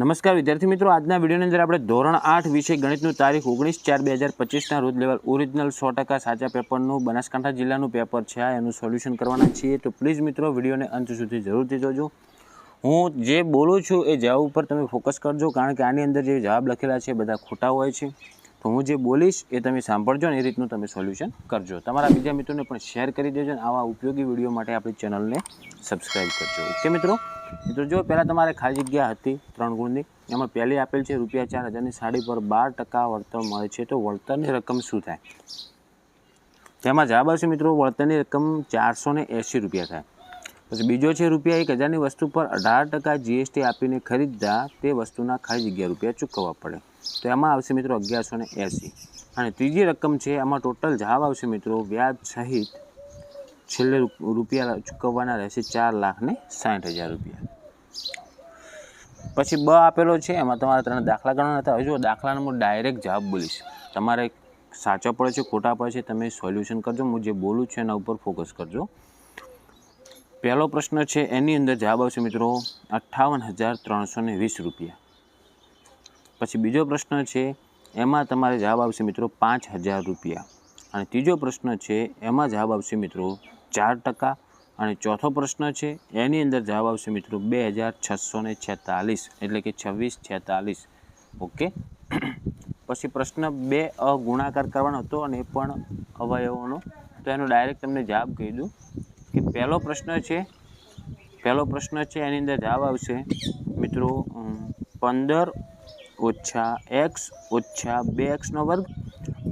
નમસ્કાર વિદ્યાર્થી મિત્રો, આજના વિડીયોની અંદર આપણે ધોરણ આઠ વિષય ગણિતનું તારીખ ઓગણીસ ચાર બે હજાર પચીસના રોજ લેવલ ઓરિજિનલ સો ટકા સાચા પેપરનું બનાસકાંઠા જિલ્લાનું પેપર છે. એનું સોલ્યુશન કરવાના છીએ. તો પ્લીઝ મિત્રો, વિડીયોને અંત સુધી જરૂરથી જોજો. હું જે બોલું છું એ જવાબ ઉપર તમે ફોકસ કરજો, કારણ કે આની અંદર જે જવાબ લખેલા છે બધા ખોટા હોય છે. તો હું જે બોલીશ એ તમે સાંભળજો ને એ રીતનું તમે સોલ્યુશન કરજો. તમારા બીજા મિત્રોને પણ શેર કરી દેજો અને આવા ઉપયોગી વીડિયો માટે આપણી ચેનલને સબસ્ક્રાઈબ કરજો. ઓકે મિત્રો? મિત્રો, જો પહેલાં તમારે ખાલી જગ્યા હતી ત્રણ ગુણની, એમાં પહેલી આપેલ છે રૂપિયા ચાર હજારની સાડી પર બાર ટકા વળતર મળે છે. તો વળતરની રકમ શું થાય? તેમાં જવાબ આવશે મિત્રો, વળતરની રકમ ચારસો ને એંસી રૂપિયા થાય. પછી બીજો છે રૂપિયા એક હજારની વસ્તુ પર અઢાર ટકા જીએસટી આપીને ખરીદતા તે વસ્તુના ખાલી જગ્યા રૂપિયા ચૂકવવા પડે. તો એમાં આવશે મિત્રો અગિયારસો ને એંસી અને ત્રીજી રકમ છે, એમાં ટોટલ જવાબ આવશે મિત્રો, વ્યાજ સહિત છેલ્લે રૂપિયા ચૂકવવાના રહેશે ચાર લાખ ને સાઠ હજાર રૂપિયા. પછી બ આપેલો છે, એમાં તમારે ત્રણ દાખલા ગણવાના હતા. જો દાખલાનો હું ડાયરેક્ટ જવાબ બોલીશ. તમારે સાચા પડે છે, ખોટા પડે છે, તમે સોલ્યુશન કરજો. હું જે બોલું છું એના ઉપર ફોકસ કરજો. પહેલો પ્રશ્ન છે, એની અંદર જવાબ આવશે મિત્રો અઠ્ઠાવન હજાર ત્રણસો ને વીસ રૂપિયા. પછી બીજો પ્રશ્ન છે, એમાં તમારે જવાબ આવશે મિત્રો પાંચ હજાર રૂપિયા. અને ત્રીજો પ્રશ્ન છે, એમાં જવાબ આવશે મિત્રો ચાર ટકા અને ચોથો પ્રશ્ન છે, એની અંદર જવાબ આવશે મિત્રો બે હજાર છસો ને છેતાલીસ, એટલે કે છવ્વીસ છેતાલીસ. ઓકે? પછી પ્રશ્ન બે અ ગુણાકાર કરવાનો હતો અને એ પણ અવયવોનો. તો એનો ડાયરેક્ટ તમને જવાબ કહી દઉં કે પહેલો પ્રશ્ન છે, પહેલો પ્રશ્ન છે, એની અંદર જવાબ આવશે મિત્રો પંદર ઓછા એક્સ ઓછા બે એક્સનો વર્ગ.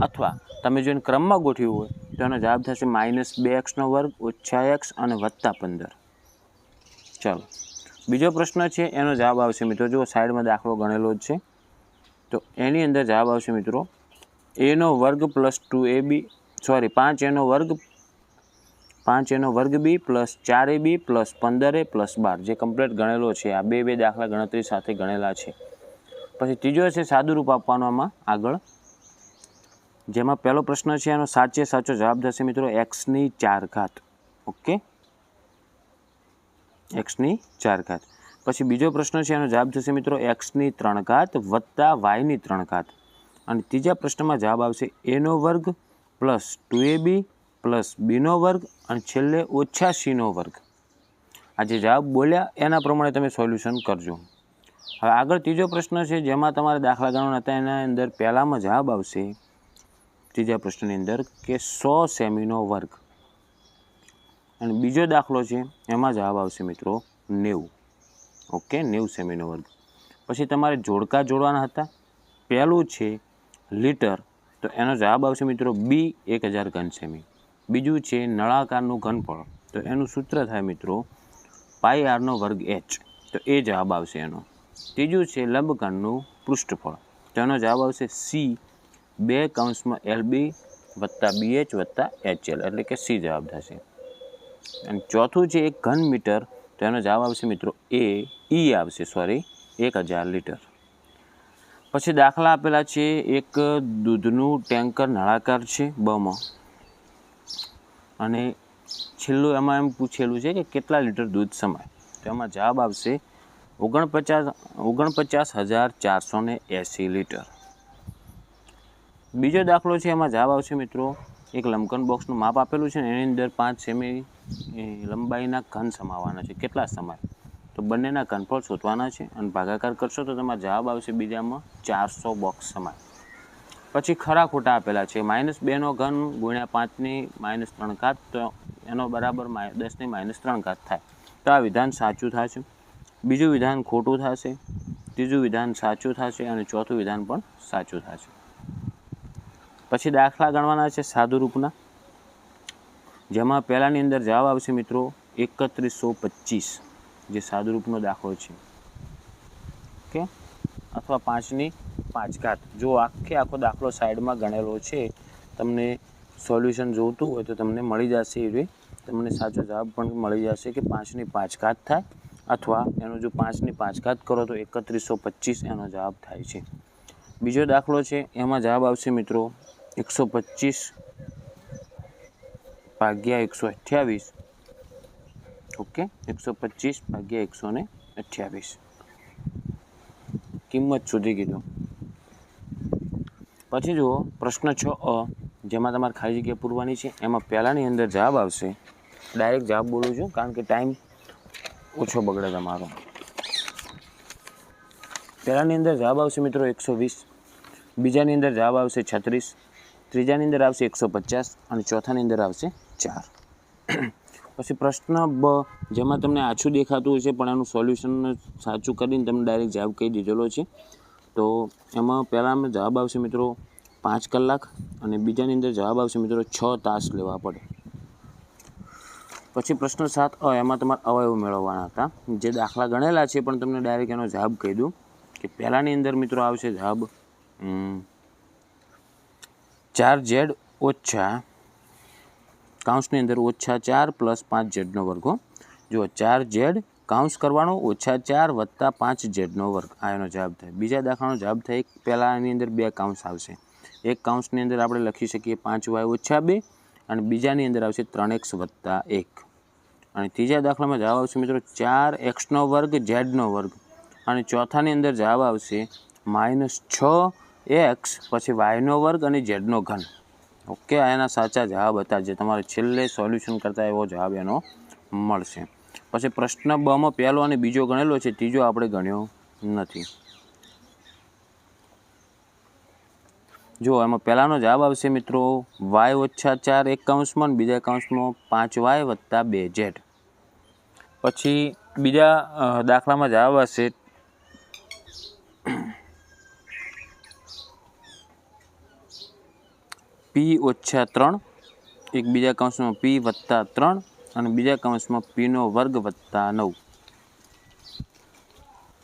અથવા તમે જો એને ક્રમમાં ગોઠવ્યું હોય તો એનો જવાબ થશે માઇનસ બે એક્સનો વર્ગ ઓછા એક્સ અને વત્તા પંદર. ચાલો. બીજો પ્રશ્ન છે, એનો જવાબ આવશે મિત્રો. જો સાઈડમાં દાખલો ગણેલો જ છે. તો એની અંદર જવાબ આવશે મિત્રો એનો વર્ગ plus two A B, sorry, પાંચ એનો વર્ગ, પાંચ એનો વર્ગ બી પ્લસ ચાર એ બી પ્લસ પંદર એ પ્લસ બાર, જે કમ્પ્લીટ ગણેલો છે. આ બે બે દાખલા ગણતરી સાથે ગણેલા છે. પછી ત્રીજો છે, સાદુરૂપ આપવાનું આમાં આગળ. જેમાં પહેલો પ્રશ્ન છે, એનો સાચે સાચો જવાબ થશે મિત્રો એક્સની ચાર ઘાત ઓકે? એક્સની ચાર ઘાત પછી બીજો પ્રશ્ન છે, એનો જવાબ થશે મિત્રો એક્સની ત્રણ ઘાત વત્તા વાયની ત્રણ ઘાત અને ત્રીજા પ્રશ્નમાં જવાબ આવશે એનો વર્ગ plus two A B plus બીનો વર્ગ અને છેલ્લે ઓછા સીનો વર્ગ. આ જે જવાબ બોલ્યા, એના પ્રમાણે તમે સોલ્યુશન કરજો. હવે આગળ ત્રીજો પ્રશ્ન છે, જેમાં તમારે દાખલા ગણવાના હતા, એના અંદર પહેલામાં જવાબ આવશે ત્રીજા પ્રશ્નની અંદર કે સો સેમીનો વર્ગ. અને બીજો દાખલો છે, એમાં જવાબ આવશે મિત્રો નેવું. ઓકે, નેવું સેમીનો વર્ગ. પછી તમારે જોડકા જોડવાના હતા. પહેલું છે લીટર. તો એનો જવાબ આવશે મિત્રો બી, એક હજાર ઘન સેમી. બીજું છે નળાકારનું ઘનફળ. તો એનું સૂત્ર થાય મિત્રો પાઈ આરનો વર્ગ એચ. તો એ જવાબ આવશે એનો. ત્રીજું છે લંબઘનનું પૃષ્ઠફળ. તો એનો જવાબ આવશે સી બે કૌંસમાં એલ બી વત્તા બી એચ વત્તા એચ એલ એટલે કે સી જવાબ થશે. અને ચોથું છે એક ઘન મીટર, તો એનો જવાબ આવશે મિત્રો એ, ઈ આવશે સોરી એક હજાર લીટર. પછી દાખલા આપેલા છે, એક દૂધનું ટેન્કર નળાકાર છે બમાં. અને છેલ્લું એમાં એમ પૂછેલું છે કે કેટલા લીટર દૂધ સમાય? તો એમાં જવાબ આવશે ઓગણપચાસ ઓગણપચાસ હજાર ચારસો ને એંસી લીટર. બીજો દાખલો છે, એમાં જવાબ આવશે મિત્રો, એક લંબઘન બોક્સનું માપ આપેલું છે ને, એની અંદર પાંચ સેમી લંબાઈના ઘન સમાવવાના છે, કેટલા સમાય? તો બંનેના ઘનફળ શોધવાના છે અને ભાગાકાર કરશો તો તમારો જવાબ આવશે બીજામાં ચારસો બોક્સ સમાય. પછી ખરા ખોટા આપેલા છે, માઇનસ બેનો ઘન ગુણ્યા પાંચની માઇનસ ત્રણ ઘાત, તો એનો બરાબર દસની માઇનસ ત્રણ ઘાત થાય. તો આ વિધાન સાચું થશે. બીજું વિધાન ખોટું થશે. ત્રીજું વિધાન સાચું થશે અને ચોથું વિધાન પણ સાચું થશે. પછી દાખલા ગણવાના છે સાદુ રૂપના. જેમાં પહેલાંની અંદર જવાબ આવશે મિત્રો એકત્રીસો પચીસ, જે સાદુ રૂપનો દાખલો છે. ઓકે? અથવા પાંચની પાંચ ઘાત જો આખે આખો દાખલો સાઈડમાં ગણેલો છે, તમને સોલ્યુશન જોઈતું હોય તો તમને મળી જશે એ તમને સાચો જવાબ પણ મળી જશે કે પાંચની પાંચ ઘાત થાય, અથવા એનો જો પાંચની પાંચ ઘાત કરો તો એકત્રીસો પચીસ એનો જવાબ થાય છે. બીજો દાખલો છે, એમાં જવાબ આવશે મિત્રો એકસો પચીસ ભાગ્યા એકસો અઠ્યાવીસ. ઓકે? એકસો પચીસ ભાગ્યા એકસો ને અઠ્યાવીસ. કિંમત શોધી કીધું. પછી જુઓ, પ્રશ્ન છ અ, જેમાં તમારે ખાલી જગ્યા પૂરવાની છે, એમાં પહેલાંની અંદર જવાબ આવશે. ડાયરેક્ટ જવાબ બોલું છું, કારણ કે ટાઈમ ઓછો બગડે તમારો. પહેલાંની અંદર જવાબ આવશે મિત્રો એકસો વીસ. બીજાની અંદર જવાબ આવશે છત્રીસ. ત્રીજાની અંદર આવશે એકસો પચાસ અને ચોથાની અંદર આવશે ચાર. પછી પ્રશ્ન બ, જેમાં તમને આછું દેખાતું હશે, પણ એનું સોલ્યુશન સાચું કરીને તમને ડાયરેક્ટ જવાબ કહી દીધેલો છે. તો એમાં પહેલાં જવાબ આવશે મિત્રો પાંચ કલાક અને બીજાની અંદર જવાબ આવશે મિત્રો છ તાસ લેવા પડે. પછી પ્રશ્ન સાત, અ, એમાં તમારે અવયવ મેળવવાના હતા. જે દાખલા ગણેલા છે, પણ તમને ડાયરેક્ટ એનો જવાબ કહી દઉં કે પહેલાંની અંદર મિત્રો આવશે જવાબ ચાર ઝેડ ઓછા કાઉન્સની અંદર ઓછા ચાર પ્લસ પાંચ ઝેડનો વર્ગ. જુઓ, ચાર ઝેડ કાઉન્સ કરવાનો, ઓછા ચાર વત્તા પાંચ ઝેડનો વર્ગ. આ એનો જવાબ થાય. બીજા દાખલાનો જવાબ થાય પહેલાં એની અંદર બે કાઉન્સ આવશે. એક કાઉન્સની અંદર આપણે લખી શકીએ પાંચ વાય ઓછા બે અને બીજાની અંદર આવશે ત્રણ એક્સ વત્તા એક. અને ત્રીજા દાખલામાં જવાબ આવશે મિત્રો ચાર એક્સનો વર્ગ, ઝેડનો વર્ગ. અને ચોથાની અંદર જવાબ આવશે માઇનસ છ એક્સ પછી વાયનો વર્ગ અને ઝેડનો ઘન. ઓકે એના સાચા જવાબ હતા. જે તમારે છેલ્લે સોલ્યુશન કરતા એવો જવાબ એનો મળશે. પછી પ્રશ્ન બમાં પહેલો અને બીજો ગણેલો છે. ત્રીજો આપણે ગણ્યો નથી. જો, એમાં પહેલાંનો જવાબ આવશે મિત્રો વાય ઓછા ચાર એક અને બીજા કાઉન્સમાં પાંચ વાય વત્તા બે ઝેડ પછી બીજા દાખલામાં જવાબ આવશે પી ઓછા ત્રણ એક બીજા કાઉન્સમાં પી વત્તા ત્રણ અને બીજા કાઉન્સમાં પીનો વર્ગ વત્તા નવ.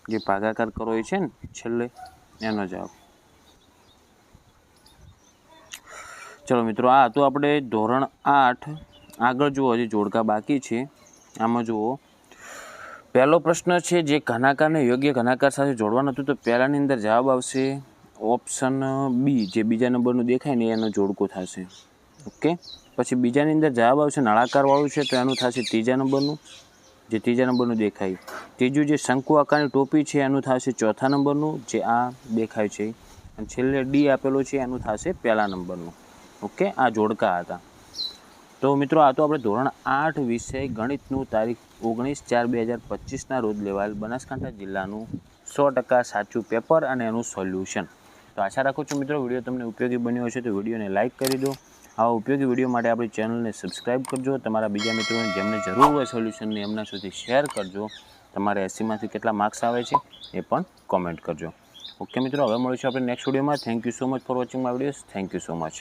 જે ભાગાકાર કરો એ છે ને, છેલ્લે એનો જવાબ. ચલો મિત્રો, આ હતું આપણે ધોરણ આઠ. આગળ જુઓ, હજી જોડકા બાકી છે. આમાં જુઓ. પહેલો પ્રશ્ન છે, જે ઘનાકારને યોગ્ય ઘનાકાર સાથે જોડવાનું હતું, તો પહેલાંની અંદર જવાબ આવશે ઓપ્શન બી જે બીજા નંબરનું દેખાય ને એનો જોડકો થશે. ઓકે પછી બીજાની અંદર જવાબ આવશે નળાકારવાળું છે, તો એનું થશે ત્રીજા નંબરનું, જે ત્રીજા નંબરનું દેખાય. ત્રીજું જે શંકુ આકારની ટોપી છે, એનું થશે ચોથા નંબરનું, જે આ દેખાય છે. અને છેલ્લે ડી આપેલો છે, એનું થશે પહેલા નંબરનું. ઓકે આ જોડકા હતા. તો મિત્રો, આ તો આપણે ધોરણ આઠ વિષય ગણિતનું તારીખ ઓગણીસ ચાર બે હજાર પચીસના રોજ લેવાયેલ બનાસકાંઠા જિલ્લાનું સો ટકા સાચું પેપર અને એનું સોલ્યુશન. તો આશા રાખું છું મિત્રો, વીડિયો તમને ઉપયોગી બન્યો હશે તો વિડીયોને લાઇક કરી દો. આવા ઉપયોગી વીડિયો માટે આપણી ચેનલને સબસ્ક્રાઇબ કરજો. તમારા બીજા મિત્રોને જેમને જરૂર હોય સોલ્યુશનની એમના સુધી શેર કરજો. તમારે એસસીમાંથી કેટલા માર્ક્સ આવે છે એ પણ કોમેન્ટ કરજો. ઓકે મિત્રો, હવે મળીશું આપણે નેક્સ્ટ વિડીયોમાં. Thank you so much for watching my videos thank you so much